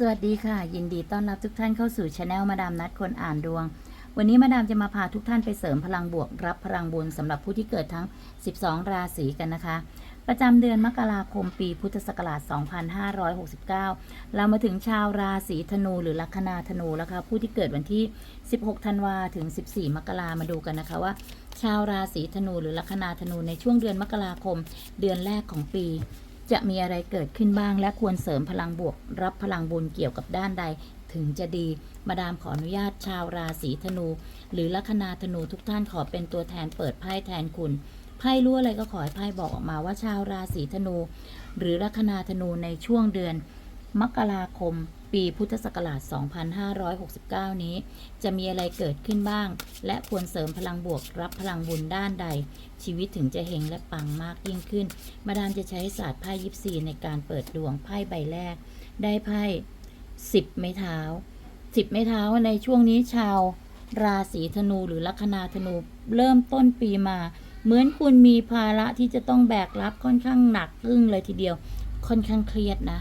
สวัสดีค่ะ ยินดีต้อนรับทุกท่านเข้าสู่ช anel มาดามนัดคนอ่านดวง วันนี้มาดามจะมาพาทุกท่านไปเสริมพลังบวก รับพลังบุญสำหรับผู้ที่เกิดทั้ง 12 ราศีกันนะคะ ประจำเดือนมกราคมปีพุทธศักราช 2569 เรามาถึงชาวราศีธนูหรือลัคนาธนูแล้วค่ะผู้ที่เกิดวันที่ 16 ธันวาถึง 14 มกรามาดูกันนะคะว่า ชาวราศีธนูหรือลัคนาธนูในช่วงเดือนมกราคม เดือนแรกของปี จะมีอะไรเกิดขึ้นบ้าง และควรเสริมพลังบวก รับพลังบุญเกี่ยวกับด้านใด ถึงจะดี มาดามขออนุญาตชาวราศีธนู หรือลัคนาธนูทุกท่านขอเป็นตัวแทนเปิดไพ่แทนคุณไพ่รู้อะไรก็ขอให้ไพ่บอกออกมาว่าชาวราศีธนู หรือลัคนาธนูในช่วงเดือน มกราคม ปีพุทธศักราช 2569 นี้ จะมีอะไรเกิดขึ้นบ้าง และควรเสริมพลังบวกรับพลังบุญด้านใด ชีวิตถึงจะเฮงและปังมากยิ่งขึ้น มาดามจะใช้ศาสตร์ไพ่ยิปซีในการเปิดดวงไพ่ใบแรก ได้ไพ่สิบไม้เท้าสิบไม้เท้าในช่วงนี้ชาว ราศีธนูหรือลัคนาธนูเริ่มต้นปีมา เหมือนคุณมีภาระที่จะต้องแบกรับค่อนข้างหนักอึ้งเลยทีเดียว ค่อนข้างเครียดนะ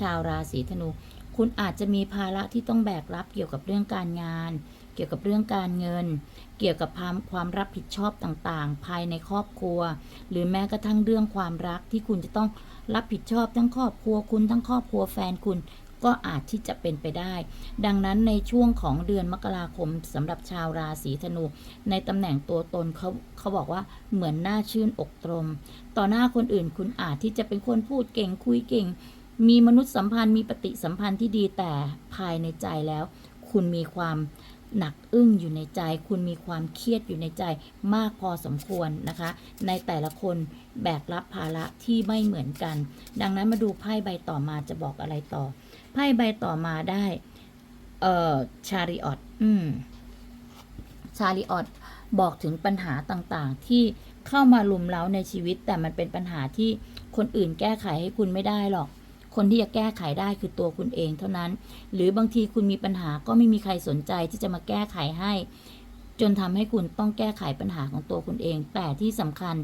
ชาวราศีธนู คุณอาจจะมีภาระที่ต้องแบกรับเกี่ยวกับเรื่องการงาน เกี่ยวกับเรื่องการเงิน เกี่ยวกับความความรับผิดชอบต่างๆ ภายในครอบครัว หรือแม้กระทั่งเรื่องความรักที่คุณจะต้องรับผิดชอบทั้งครอบครัวคุณทั้งครอบครัวแฟนคุณก็อาจที่จะเป็นไปได้ ดังนั้นในช่วงของเดือนมกราคมสำหรับชาวราศีธนู ในตำแหน่งตัวตนเขาเขาบอกว่าเหมือนหน้าชื่นอกตรม ต่อหน้าคนอื่นคุณอาจที่จะเป็นคนพูดเก่งคุยเก่ง มีมนุษยสัมพันธ์มีปฏิสัมพันธ์ที่ดีแต่ภายในใจแล้ว คุณมีความหนักอึ้งอยู่ในใจ คุณมีความเครียดอยู่ในใจมากพอสมควรนะคะ ในแต่ละคนแบกรับภาระที่ไม่เหมือนกัน ดังนั้นมาดูไพ่ใบต่อมาจะบอกอะไรต่อ ไพ่ใบต่อมาได้ เอ่อชาริออตอืมชาริออตบอกถึงปัญหาต่างๆ ที่เข้ามาลุมเล้าในชีวิต แต่มันเป็นปัญหาที่คนอื่นแก้ไขให้คุณไม่ได้หรอก คนที่จะแก้ไขได้คือตัวคุณเองเท่านั้น หรือบางทีคุณมีปัญหาก็ไม่มีใครสนใจที่จะมาแก้ไขให้ จนทำให้คุณต้องแก้ไขปัญหาของตัวคุณเอง แต่ที่สำคัญ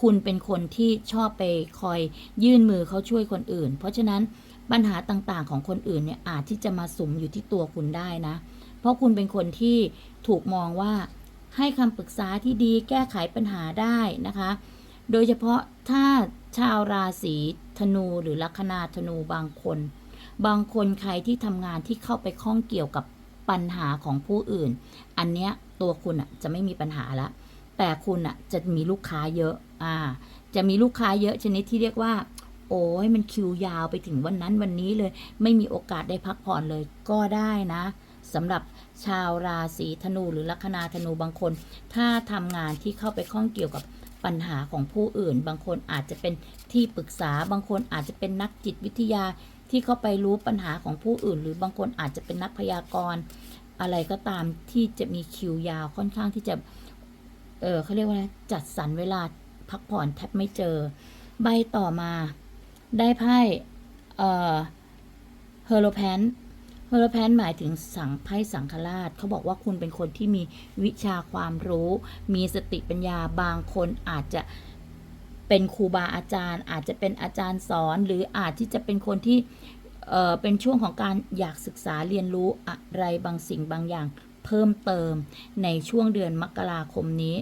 คุณเป็นคนที่ชอบไปคอยยื่นมือเขาช่วยคนอื่น เพราะฉะนั้นปัญหาต่างๆของคนอื่นเนี่ยอาจที่จะมาสุมอยู่ที่ตัวคุณได้นะ เพราะคุณเป็นคนที่ถูกมองว่าให้คำปรึกษาที่ดีแก้ไขปัญหาได้นะคะ โดยเฉพาะถ้า ชาวราศีธนูหรือลัคนาธนูบางคน บางคนใครที่ทำงานที่เข้าไปข้องเกี่ยวกับปัญหาของผู้อื่น อันเนี้ยตัวคุณอะจะไม่มีปัญหาละ แต่คุณอะจะมีลูกค้าเยอะ อ่า จะมีลูกค้าเยอะชนิดที่เรียกว่า โอ้ยมันคิวยาวไปถึงวันนั้นวันนี้เลย ไม่มีโอกาสได้พักผ่อนเลยก็ได้นะสำหรับชาวราศีธนูหรือลัคนาธนูบางคน ถ้าทำงานที่เข้าไปข้องเกี่ยวกับ ปัญหาของผู้อื่น บางคนอาจจะเป็นที่ปรึกษา บางคนอาจจะเป็นนักจิตวิทยาที่เข้าไปรู้ปัญหาของผู้อื่น หรือบางคนอาจจะเป็นนักพยากรณ์อะไรก็ตามที่จะมีคิวยาวค่อนข้างที่จะ เออเขาเรียกว่าอะไรจัดสรรเวลาพักผ่อนแทบไม่เจอ ใบต่อมา ได้ไพ่เอ่อเฮโรแพน เฮโรแพนหมายถึงสังไพ่สังฆราชเขาบอกว่าคุณเป็นคนที่มีวิชาความรู้ มีสติปัญญาบางคนอาจจะเป็นครูบาอาจารย์ อาจจะเป็นอาจารย์สอน หรืออาจที่จะเป็นคนที่เอ่อเป็นช่วงของการอยากศึกษาเรียนรู้อะไรบางสิ่งบางอย่างเพิ่มเติมในช่วงเดือนมกราคมนี้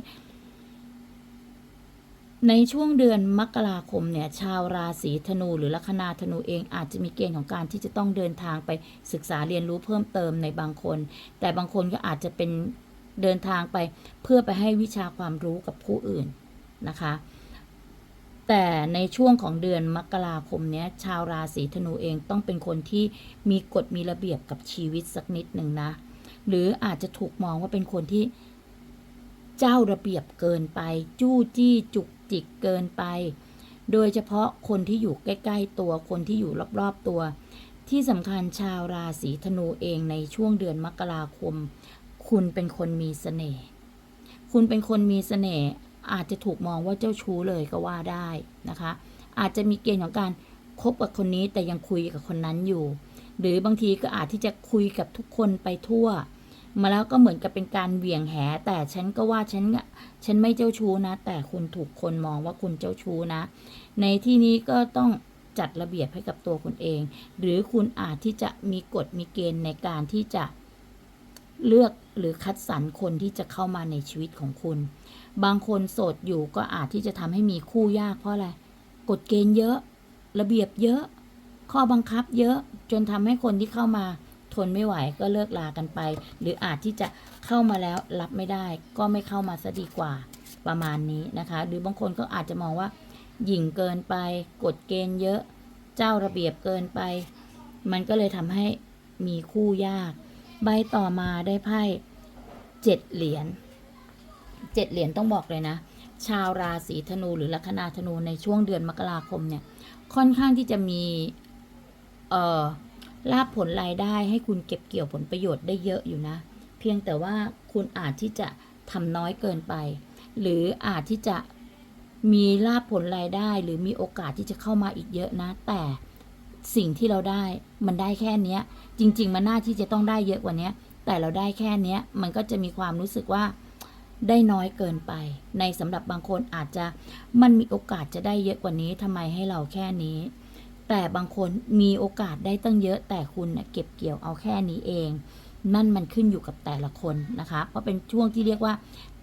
ในช่วงเดือนมกราคมเนี่ยชาวราศีธนูหรือลัคนาธนูเองอาจจะมีเกณฑ์ของการที่จะต้องเดินทางไปศึกษาเรียนรู้เพิ่มเติมในบางคน แต่บางคนก็อาจจะเป็นเดินทางไปเพื่อไปให้วิชาความรู้กับผู้อื่นนะคะ แต่ในช่วงของเดือนมกราคมเนี้ยชาวราศีธนูเองต้องเป็นคนที่มีกฎมีระเบียบกับชีวิตสักนิดหนึ่งนะ หรืออาจจะถูกมองว่าเป็นคนที่เจ้าระเบียบเกินไป จู้จี้จุก จิกเกินไป โดยเฉพาะคนที่อยู่ใกล้ ๆ ตัวคนที่อยู่รอบๆตัว ที่สำคัญชาวราศีธนูเองในช่วงเดือนมกราคม คุณเป็นคนมีเสน่ห์คุณเป็นคนมีเสน่ห์อาจจะถูกมองว่าเจ้าชู้เลยก็ว่าได้นะคะ อาจจะมีเกณฑ์ของการคบกับคนนี้แต่ยังคุยกับคนนั้นอยู่ หรือบางทีก็อาจที่จะคุยกับทุกคนไปทั่ว มาแล้วก็เหมือนกับเป็นการเหวี่ยงแห แต่ฉันก็ว่าฉันฉันไม่เจ้าชู้นะ แต่คุณถูกคนมองว่าคุณเจ้าชู้นะ ในที่นี้ก็ต้องจัดระเบียบให้กับตัวคุณเอง หรือคุณอาจที่จะมีกฎมีเกณฑ์ในการที่จะเลือกหรือคัดสรรคนที่จะเข้ามาในชีวิตของคุณ บางคนโสดอยู่ก็อาจที่จะทำให้มีคู่ยากเพราะอะไร กฎเกณฑ์เยอะ ระเบียบเยอะ ข้อบังคับเยอะ จนทำให้คนที่เข้ามา ทนไม่ไหวก็เลิกลากันไป หรืออาจที่จะเข้ามาแล้วรับไม่ได้ ก็ไม่เข้ามาซะดีกว่าประมาณนี้นะคะ หรือบางคนก็อาจจะมองว่า หยิ่งเกินไปกฎเกณฑ์เยอะ เจ้าระเบียบเกินไป มันก็เลยทำให้มีคู่ยาก ใบต่อมาได้ไพ่เจ็ดเหรียญเจ็ดเหรียญต้องบอกเลยนะ ชาวราศีธนูหรือลัคนาธนูในช่วงเดือนมกราคมเนี่ย ค่อนข้างที่จะมี เอ่อ ลาบผลรายได้ให้คุณเก็บเกี่ยวผลประโยชน์ได้เยอะอยู่นะ เพียงแต่ว่าคุณอาจที่จะทำน้อยเกินไป หรืออาจที่จะมีลาบผลรายได้ หรือมีโอกาสที่จะเข้ามาอีกเยอะนะ แต่สิ่งที่เราได้มันได้แค่เนี้ย จริง ๆ มันน่าที่จะต้องได้เยอะกว่านี้แต่เราได้แค่เนี้ย มันก็จะมีความรู้สึกว่าได้น้อยเกินไป ในสำหรับบางคนอาจจะมันมีโอกาสจะได้เยอะกว่านี้ทำไมให้เราแค่นี้ แต่บางคนมีโอกาสได้ตั้งเยอะแต่คุณน่ะเก็บเกี่ยวเอาแค่นี้เอง นั่นมันขึ้นอยู่กับแต่ละคนนะคะ เพราะเป็นช่วงที่เรียกว่า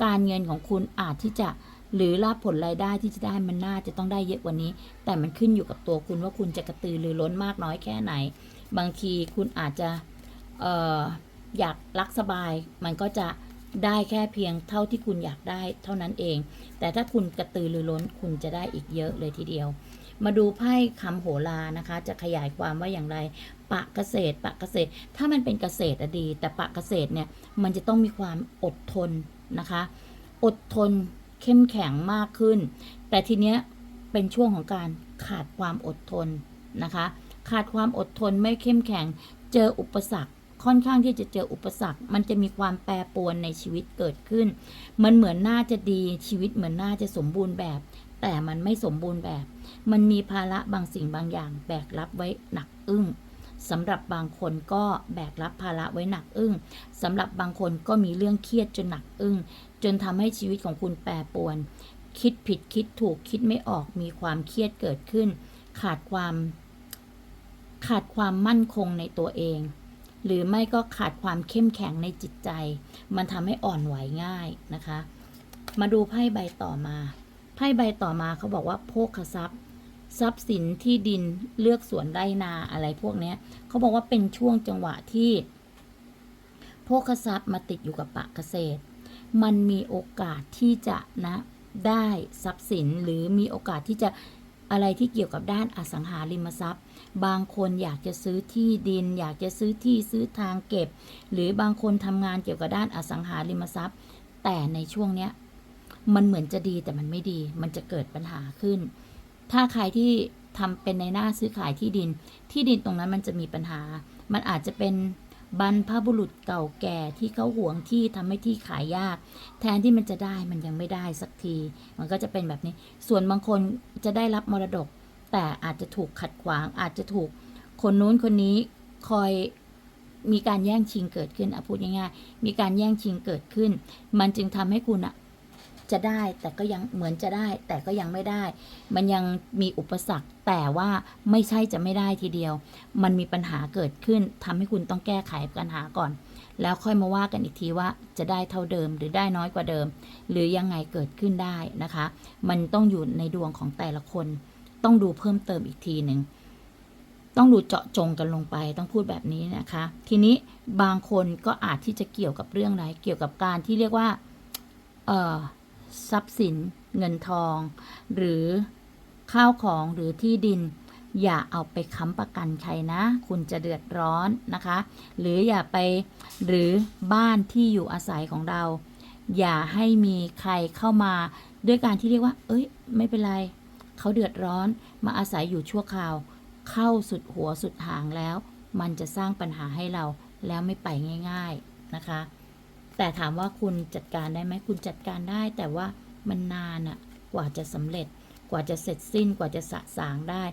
การเงินของคุณอาจที่จะหรือลาภผลรายได้ที่จะได้มันน่าจะต้องได้เยอะกว่านี้ แต่มันขึ้นอยู่กับตัวคุณว่าคุณจะกระตือรือร้นมากน้อยแค่ไหน บางทีคุณอาจจะเอออยากรักสบาย มันก็จะได้แค่เพียงเท่าที่คุณอยากได้เท่านั้นเอง แต่ถ้าคุณกระตือรือร้นคุณจะได้อีกเยอะเลยทีเดียว มาดูไพ่คำโหรานะคะ จะขยายความว่าอย่างไร ปะเกษตร ปะเกษตร ถ้ามันเป็นเกษตรอะดี แต่ปะเกษตรเนี่ย มันจะต้องมีความอดทนนะคะ อดทนเข้มแข็งมากขึ้น แต่ทีเนี้ยเป็นช่วงของการขาดความอดทนนะคะ ขาดความอดทนไม่เข้มแข็ง เจออุปสรรคค่อนข้างที่จะเจออุปสรรค มันจะมีความแปรปรวนในชีวิตเกิดขึ้น มันเหมือนน่าจะดีชีวิตเหมือนน่าจะสมบูรณ์แบบ แต่มันไม่สมบูรณ์แบบ มันมีภาระบางสิ่งบางอย่าง แบกรับไว้หนักอึ้งสำหรับบางคนก็แบกรับภาระไว้หนักอึ้งสำหรับบางคนก็มีเรื่องเครียดจนหนักอึ้งจนทำให้ชีวิตของคุณแปรปรวน คิดผิดคิดถูกคิดไม่ออกมีความเครียดเกิดขึ้น ขาดความขาดความมั่นคงในตัวเอง หรือไม่ก็ขาดความเข้มแข็งในจิตใจ มันทำให้อ่อนไหวง่ายนะคะ มาดูไพ่ใบต่อมา พ่ใบต่อมาเขาบอกว่าโภคทรัพย์ ทรัพย์สินที่ดินเลือกสวนไร่นาอะไรพวกนี้เขาบอกว่าเป็นช่วงจังหวะที่โภคทรัพย์มาติดอยู่กับปะเกษตร มันมีโอกาสที่จะนะได้ทรัพย์สินหรือมีโอกาสที่จะอะไรที่เกี่ยวกับด้านอสังหาริมทรัพย์ บางคนอยากจะซื้อที่ดิน อยากจะซื้อที่ซื้อทางเก็บ หรือบางคนทำงานเกี่ยวกับด้านอสังหาริมทรัพย์ แต่ในช่วงเนี้ย มันเหมือนจะดีแต่มันไม่ดี มันจะเกิดปัญหาขึ้น ถ้าใครที่ทำเป็นในหน้าซื้อขายที่ดิน ที่ดินตรงนั้นมันจะมีปัญหา มันอาจจะเป็นบรรพบุรุษเก่าแก่ที่เขาหวงที่ทำให้ที่ขายยาก แทนที่มันจะได้มันยังไม่ได้สักที มันก็จะเป็นแบบนี้ ส่วนบางคนจะได้รับมรดก แต่อาจจะถูกขัดขวาง อาจจะถูกคนนู้นคนนี้คอยมีการแย่งชิงเกิดขึ้นอะพูดง่ายๆมีการแย่งชิงเกิดขึ้น มันจึงทำให้คุณอะ จะได้แต่ก็ยังเหมือนจะได้ แต่ก็ยังไม่ได้ มันยังมีอุปสรรคแต่ว่าไม่ใช่จะไม่ได้ทีเดียว มันมีปัญหาเกิดขึ้นทำให้คุณต้องแก้ไขปัญหาก่อน แล้วค่อยมาว่ากันอีกทีว่าจะได้เท่าเดิมหรือได้น้อยกว่าเดิม หรือยังไงเกิดขึ้นได้นะคะ มันต้องอยู่ในดวงของแต่ละคน ต้องดูเพิ่มเติมอีกทีหนึ่งต้องดูเจาะจงกันลงไปต้องพูดแบบนี้นะคะ ทีนี้บางคนก็อาจที่จะเกี่ยวกับเรื่องอะไรเกี่ยวกับการที่เรียกว่า เออ ทรัพย์สิน เงินทอง หรือข้าวของหรือที่ดิน อย่าเอาไปค้ำประกันใครนะ คุณจะเดือดร้อนนะคะ หรืออย่าไปหรือบ้านที่อยู่อาศัยของเรา อย่าให้มีใครเข้ามาด้วยการที่เรียกว่า เอ้ย ไม่เป็นไร เขาเดือดร้อนมาอาศัยอยู่ชั่วคราว เข้าสุดหัวสุดหางแล้ว มันจะสร้างปัญหาให้เราแล้วไม่ไปง่าย ๆนะคะ แต่ถามว่าคุณจัดการได้ไหมคุณจัดการได้ แต่ว่ามันนานอะกว่าจะสำเร็จ กว่าจะเสร็จสิ้นกว่าจะสะสางได้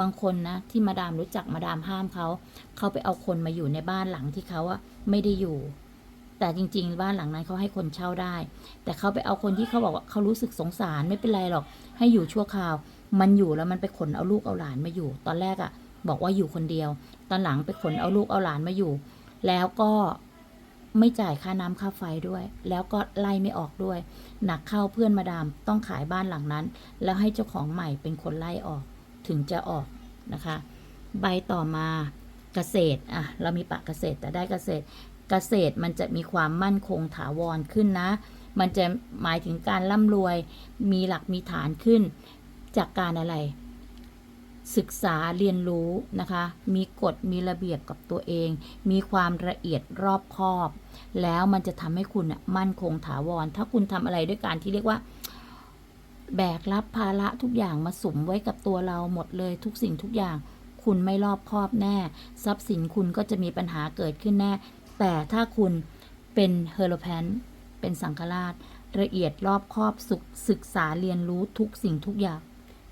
บางคนนะที่มาดามรู้จักมาดามห้ามเขาเขาไปเอาคนมาอยู่ในบ้านหลังที่เขาอะไม่ได้อยู่ แต่จริง ๆ บ้านหลังนั้นเขาให้คนเช่าได้ แต่เขาไปเอาคนที่เขาบอกว่าเขารู้สึกสงสารไม่เป็นไรหรอก ให้อยู่ชั่วคราว มันอยู่แล้วมันไปขนเอาลูกเอาหลานมาอยู่ ตอนแรกอะบอกว่าอยู่คนเดียว ตอนหลังไปขนเอาลูกเอาหลานมาอยู่ แล้วก็ ไม่จ่ายค่าน้ำค่าไฟด้วย แล้วก็ไล่ไม่ออกด้วย หนักเข้าเพื่อนมาดามต้องขายบ้านหลังนั้น แล้วให้เจ้าของใหม่เป็นคนไล่ออกถึงจะออกนะคะ ใบต่อมาเกษตรอะเรามีปะเกษตรแต่ได้เกษตรเกษตรมันจะมีความมั่นคงถาวรขึ้นนะ มันจะหมายถึงการร่ำรวย มีหลักมีฐานขึ้นจากการอะไร ศึกษาเรียนรู้นะคะ มีกฎมีระเบียบกับตัวเอง มีความละเอียดรอบคอบ แล้วมันจะทำให้คุณมั่นคงถาวร ถ้าคุณทำอะไรด้วยการที่เรียกว่า แบกรับภาระทุกอย่างมาสุมไว้กับตัวเราหมดเลยทุกสิ่งทุกอย่าง คุณไม่รอบคอบแน่ ทรัพย์สินคุณก็จะมีปัญหาเกิดขึ้นแน่ แต่ถ้าคุณเป็นเฮโรแพนเป็นสังฆราชละเอียดรอบคอบศึกษาเรียนรู้ทุกสิ่งทุกอย่าง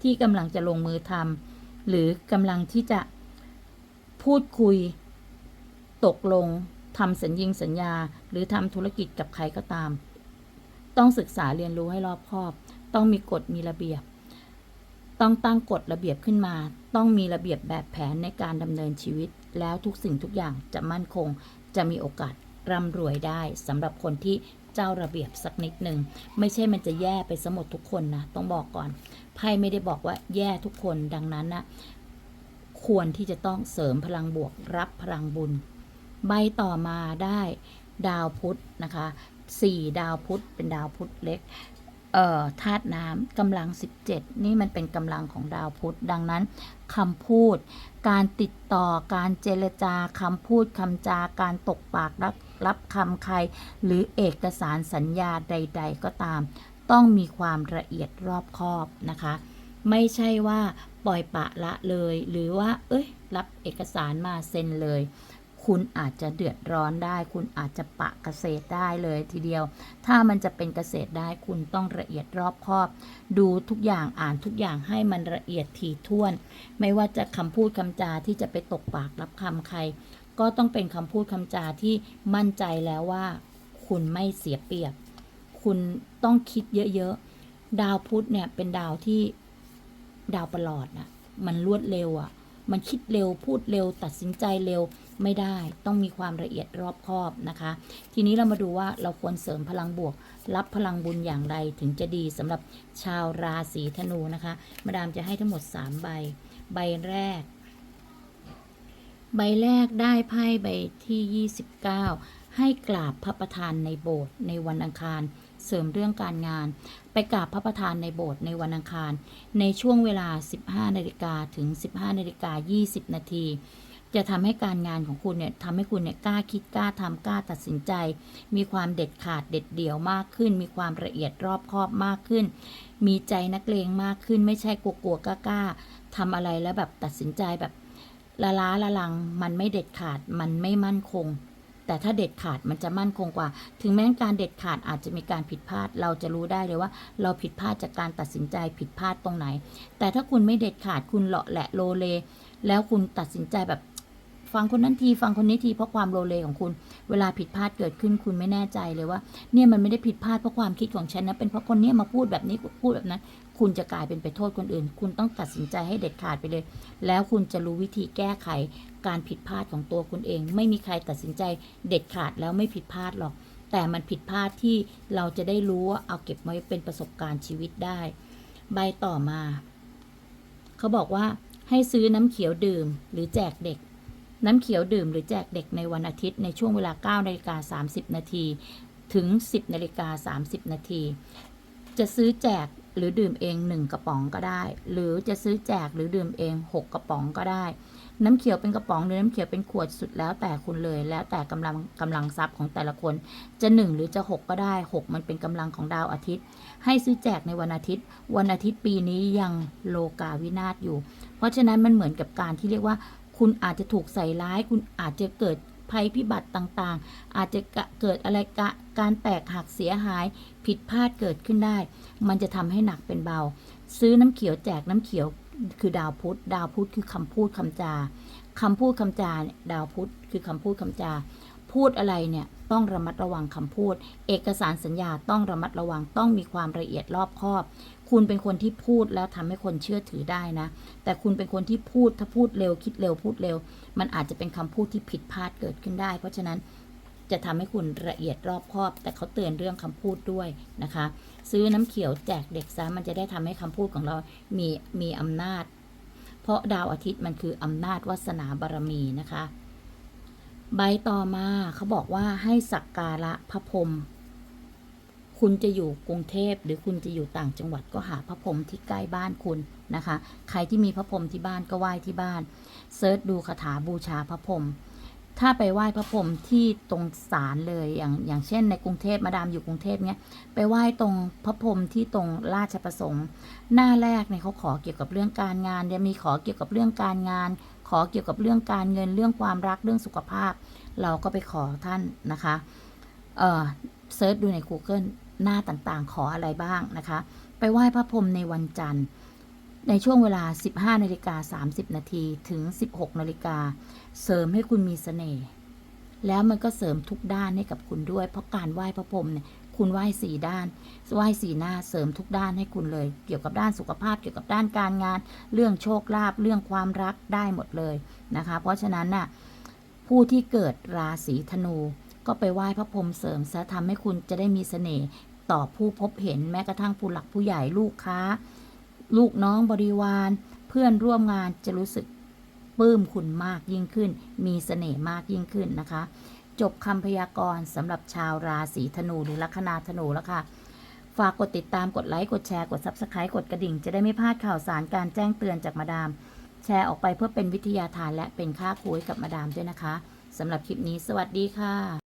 ที่กำลังจะลงมือทำ หรือกำลังที่จะพูดคุย ตกลงทำสัญญิงสัญญา หรือทำธุรกิจกับใครก็ตาม ต้องศึกษาเรียนรู้ให้รอบคอบ ต้องมีกฎมีระเบียบ ต้องตั้งกฎระเบียบขึ้นมา ต้องมีระเบียบแบบแผนในการดำเนินชีวิต แล้วทุกสิ่งทุกอย่างจะมั่นคง จะมีโอกาสร่ำรวยได้สำหรับคนที่ เจ้าระเบียบสักนิดหนึ่งไม่ใช่มันจะแย่ไปสมดทุกคนนะต้องบอกก่อนไพ่ไม่ได้บอกว่าแย่ทุกคนดังนั้นนะควรที่จะต้องเสริมพลังบวกรับพลังบุญ ใบต่อมาได้ดาวพุธนะคะสี่ดาวพุธเป็นดาวพุธเล็กเอ่อธาตุน้ำกำลัง 17 นี่มันเป็นกำลังของดาวพุธดังนั้นคำพูด การติดต่อการเจรจาคำพูดคำจาการตกปากรับ รับคำใคร หรือเอกสารสัญญาใด ๆ ก็ตาม ต้องมีความละเอียดรอบคอบนะคะ ไม่ใช่ว่าปล่อยปะละเลย หรือว่า เอ้ย รับเอกสารมาเซ็นเลย คุณอาจจะเดือดร้อนได้ คุณอาจจะปะเกษตรได้เลยทีเดียว ถ้ามันจะเป็นเกษตรได้คุณต้องละเอียดรอบคอบ ดูทุกอย่างอ่านทุกอย่างให้มันละเอียดถี่ถ้วน ไม่ว่าจะคำพูดคำจาที่จะไปตกปากรับคำใคร ก็ต้องเป็นคำพูดคำจาที่มั่นใจแล้วว่า คุณไม่เสียเปรียบ คุณต้องคิดเยอะๆ ดาวพุธเนี่ยเป็นดาวที่ดาวประหลอดนะมันรวดเร็วอะ่ะ มันคิดเร็วพูดเร็ว ตัดสินใจเร็วไม่ได้ต้องมีความละเอียดรอบคอบนะคะ ทีนี้เรามาดูว่าเราควรเสริมพลังบวก รับพลังบุญอย่างไรถึงจะดีสำหรับชาวราศีธนูนะคะ มาดามจะให้ทั้งหมด 3 ใบ ใบแรก ใบแรกได้ไพ่ใบที่ 29 ให้กราบพระประธานในโบสถ์ในวันอังคาร เสริมเรื่องการงาน ไปกราบพระประธานในโบสถ์ในวันอังคาร ในช่วงเวลา 15นาฬิกาถึง 15นาฬิกา20 นาทีจะทำให้การงานของคุณเนี่ยทำให้คุณเนี่ยกล้าคิดกล้าทำกล้าตัดสินใจ มีความเด็ดขาดเด็ดเดี่ยวมากขึ้น มีความละเอียดรอบคอบมากขึ้น มีใจนักเลงมากขึ้น ไม่ใช่กลัวๆกล้าๆทำอะไรแล้วแบบตัดสินใจแบบ ละล้าละลังมันไม่เด็ดขาดมันไม่มั่นคง แต่ถ้าเด็ดขาดมันจะมั่นคงกว่า ถึงแม้การเด็ดขาดอาจจะมีการผิดพลาด เราจะรู้ได้เลยว่า เราผิดพลาดจากการตัดสินใจผิดพลาดตรงไหน แต่ถ้าคุณไม่เด็ดขาดคุณเลาะแหละโลเล แล้วคุณตัดสินใจแบบฟังคนนั้นทีฟังคนนี้ทีเพราะความโลเลของคุณ เวลาผิดพลาดเกิดขึ้นคุณไม่แน่ใจเลยว่า เนี่ยมันไม่ได้ผิดพลาดเพราะความคิดของฉันนะเป็นเพราะคนเนี้ยมาพูดแบบนี้พูดแบบนั้น คุณจะกลายเป็นไปโทษคนอื่น คุณต้องตัดสินใจให้เด็ดขาดไปเลย แล้วคุณจะรู้วิธีแก้ไขการผิดพลาดของตัวคุณเอง ไม่มีใครตัดสินใจเด็ดขาดแล้วไม่ผิดพลาดหรอก แต่มันผิดพลาดที่เราจะได้รู้ว่าเอาเก็บไว้เป็นประสบการณ์ชีวิตได้ ใบต่อมา เขาบอกว่าให้ซื้อน้ำเขียวดื่มหรือแจกเด็กน้ำเขียวดื่มหรือแจกเด็กในวันอาทิตย์ในช่วงเวลา9นาฬิกา30 นาที ถึง 10นาฬิกา30 นาที จะซื้อแจก หรือดื่มเอง 1 กระป๋องก็ได้ หรือจะซื้อแจกหรือดื่มเอง 6 กระป๋องก็ได้ น้ำเขียวเป็นกระป๋องหรือน้ำเขียวเป็นขวดสุดแล้วแต่คุณเลย แล้วแต่กำลังกำลังทรัพย์ของแต่ละคน จะ 1 หรือจะ 6 ก็ได้ 6 มันเป็นกำลังของดาวอาทิตย์ ให้ซื้อแจกในวันอาทิตย์ วันอาทิตย์ปีนี้ยังโลกาวินาศอยู่ เพราะฉะนั้นมันเหมือนกับการที่เรียกว่า คุณอาจจะถูกใส่ร้าย คุณอาจจะเกิดภัยพิบัติต่างๆ อาจจะเกิดอะไรกะ การแตกหักเสียหายผิดพลาดเกิดขึ้นได้ มันจะทำให้หนักเป็นเบา ซื้อน้ำเขียวแจกน้ำเขียวคือดาวพุธดาวพุธคือคำพูดคำจาคำพูดคำจาเนี่ยดาวพุธคือคำพูดคำจา พูดอะไรเนี่ยต้องระมัดระวังคำพูด เอกสารสัญญาต้องระมัดระวังต้องมีความละเอียดรอบคอบ คุณเป็นคนที่พูดแล้วทำให้คนเชื่อถือได้นะ แต่คุณเป็นคนที่พูดถ้าพูดเร็วคิดเร็วพูดเร็ว มันอาจจะเป็นคำพูดที่ผิดพลาดเกิดขึ้นได้ เพราะฉะนั้น จะทำให้คุณละเอียดรอบคอบ แต่เขาเตือนเรื่องคำพูดด้วยนะคะ ซื้อน้ำเขียวแจกเด็กซะมันจะได้ทำให้คำพูดของเรามีมีอำนาจ เพราะดาวอาทิตย์มันคืออำนาจวาสนาบารมีนะคะ ใบต่อมาเขาบอกว่าให้สักการะพระพรหมคุณจะอยู่กรุงเทพหรือคุณจะอยู่ต่างจังหวัดก็หาพระพรหมที่ใกล้บ้านคุณนะคะ ใครที่มีพระพรหมที่บ้านก็ไหว้ที่บ้านเซิร์ชดูคาถาบูชาพระพรหม ถ้าไปไหว้พระพรหมที่ตรงศาลเลยอย่างอย่างเช่น ในกรุงเทพมาดามอยู่กรุงเทพเนี้ยไปไหว้ตรงพระพรหมที่ตรงราชประสงค์ หน้าแรกเนี่ยเขาขอเกี่ยวกับเรื่องการงานจะมีขอเกี่ยวกับเรื่องการงาน ขอเกี่ยวกับเรื่องการเงินเรื่องความรักเรื่องสุขภาพ เราก็ไปขอท่านนะคะเออเซิร์ชดูใน Google หน้าต่างๆ ขออะไรบ้างนะคะ ไปไหว้พระพรหมในวันจันทร์ ในช่วงเวลา 15นาฬิกา30 นาทีถึง 16นาฬิกาเสริมให้คุณมีเสน่ห์แล้วมันก็เสริมทุกด้านให้กับคุณด้วย เพราะการไหว้พระพรหมเนี่ยคุณไหว้สี่ด้านไหว้สี่หน้าเสริมทุกด้านให้คุณเลย เกี่ยวกับด้านสุขภาพ เกี่ยวกับด้านการงาน เรื่องโชคลาภเรื่องความรักได้หมดเลยนะคะ เพราะฉะนั้นน่ะผู้ที่เกิดราศีธนู ก็ไปไหว้พระพรหมเสริมซะทำให้คุณจะได้มีเสน่ห์ต่อผู้พบเห็นแม้กระทั่งผู้หลักผู้ใหญ่ลูกค้า ลูกน้องบริวารเพื่อนร่วมงานจะรู้สึกปลื้มคุณมากยิ่งขึ้น มีเสน่ห์มากยิ่งขึ้นนะคะ จบคำพยากรณ์สำหรับชาวราศีธนูหรือลัคนาธนูแล้วค่ะ ฝากกดติดตามกดไลค์กดแชร์กด Subscribe กดกระดิ่ง จะได้ไม่พลาดข่าวสารการแจ้งเตือนจากมาดาม แชร์ออกไปเพื่อเป็นวิทยาทานและเป็นค่าคุยกับมาดามด้วยนะคะสำหรับคลิปนี้ สวัสดีค่ะ